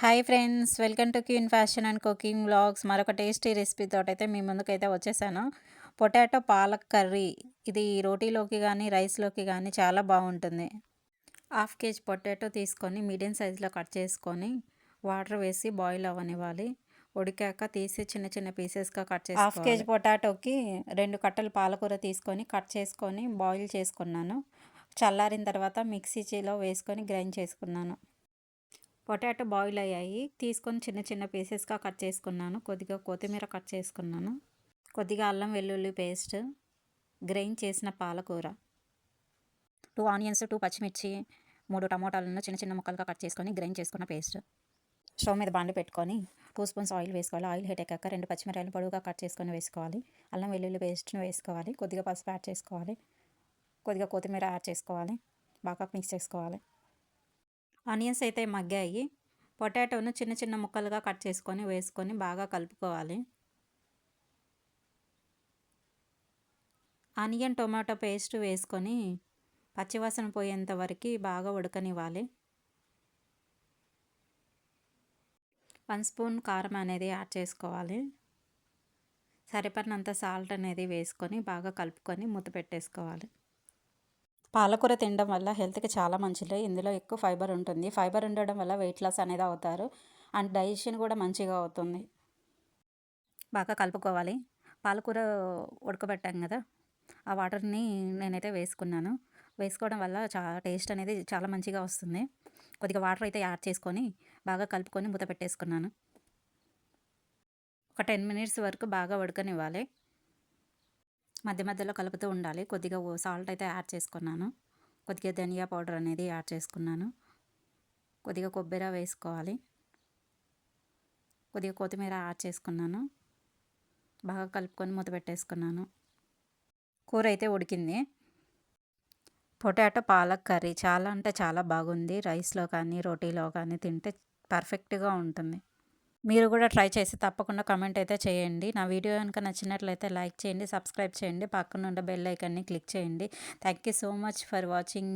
Hi friends welcome to queen fashion and cooking vlogs. మరొక tasty రెసిపీతో అయితే మీ ముందుకైతే వచ్చేసాను. Potato palak curry. ఇది రోటీలోకి కానీ రైస్లోకి కానీ చాలా బాగుంటుంది. హాఫ్ కేజీ పొటాటో తీసుకొని మీడియం సైజులో కట్ చేసుకొని వాటర్ వేసి బాయిల్ అవ్వనివ్వాలి. ఉడికాక తీసి చిన్న చిన్న పీసెస్గా కట్ చేసి హాఫ్ కేజీ పొటాటోకి రెండు కట్టలు పాలకూర తీసుకొని కట్ చేసుకొని బాయిల్ చేసుకున్నాను. చల్లారిన తర్వాత మిక్సీలో వేసుకొని గ్రైండ్ చేసుకున్నాను. పొటాటో బాయిల్ అయ్యాయి. తీసుకొని చిన్న చిన్న పీసెస్గా కట్ చేసుకున్నాను. కొద్దిగా కొత్తిమీర కట్ చేసుకున్నాను. కొద్దిగా అల్లం వెల్లుల్లి పేస్ట్ గ్రైండ్ చేసిన పాలకూర. టూ ఆనియన్స్ టూ పచ్చిమిర్చి మూడు టమోటాలను చిన్న చిన్న ముక్కలుగా కట్ చేసుకొని గ్రైండ్ చేసుకున్న పేస్ట్ స్టవ్ మీద బాండి పెట్టుకొని టూ స్పూన్స్ ఆయిల్ వేసుకోవాలి. ఆయిల్ హీట్ ఎక్కాక రెండు పచ్చిమిరాయలు పొడుగుగా కట్ చేసుకొని వేసుకోవాలి. అల్లం వెల్లుల్లి పేస్ట్ని వేసుకోవాలి. కొద్దిగా పసుపు యాడ్ చేసుకోవాలి. కొద్దిగా కొత్తిమీర యాడ్ చేసుకోవాలి. బాగా మిక్స్ చేసుకోవాలి. ఆనియన్స్ అయితే మగ్గాయి. పొటాటోను చిన్న చిన్న ముక్కలుగా కట్ చేసుకొని వేసుకొని బాగా కలుపుకోవాలి. ఆనియన్ టొమాటో పేస్ట్ వేసుకొని పచ్చివాసన పోయేంత వరకు బాగా ఉడకనివ్వాలి. వన్ స్పూన్ కారం అనేది యాడ్ చేసుకోవాలి. సరిపడినంత సాల్ట్ అనేది వేసుకొని బాగా కలుపుకొని మూత పెట్టేసుకోవాలి. పాలకూర తినడం వల్ల హెల్త్కి చాలా మంచిది. ఇందులో ఎక్కువ ఫైబర్ ఉంటుంది. ఫైబర్ ఉండడం వల్ల వెయిట్ లాస్ అనేది అవుతారు. అండ్ డైజెషన్ కూడా మంచిగా అవుతుంది. బాగా కలుపుకోవాలి. పాలకూర ఉడకబెట్టాం కదా ఆ వాటర్ని నేనైతే వేసుకున్నాను. వేసుకోవడం వల్ల చా టేస్ట్ అనేది చాలా మంచిగా వస్తుంది. కొద్దిగా వాటర్ అయితే యాడ్ చేసుకొని బాగా కలుపుకొని మూత పెట్టేసుకున్నాను. ఒక టెన్ మినిట్స్ వరకు బాగా ఉడకనివ్వాలి. మధ్య మధ్యలో కలుపుతూ ఉండాలి. కొద్దిగా సాల్ట్ అయితే యాడ్ చేసుకున్నాను. కొద్దిగా ధనియా పౌడర్ అనేది యాడ్ చేసుకున్నాను. కొద్దిగా కొబ్బరి వేసుకోవాలి. కొద్దిగా కొత్తిమీర యాడ్ చేసుకున్నాను. బాగా కలుపుకొని మూత పెట్టేసుకున్నాను. కూర అయితే ఉడికింది. పొటాటో పాలక్ కర్రీ చాలా అంటే చాలా బాగుంది. రైస్లో కానీ రోటీలో కానీ తింటే పర్ఫెక్ట్గా ఉంటుంది. మీరు కూడా ట్రై చేసి తప్పకుండా కమెంట్ అయితే చేయండి. నా వీడియో కనుక నచ్చినట్లయితే లైక్ చేయండి సబ్స్క్రైబ్ చేయండి. పక్కన ఉన్న బెల్ ఐకాన్ని క్లిక్ చేయండి. Thank you so much for watching.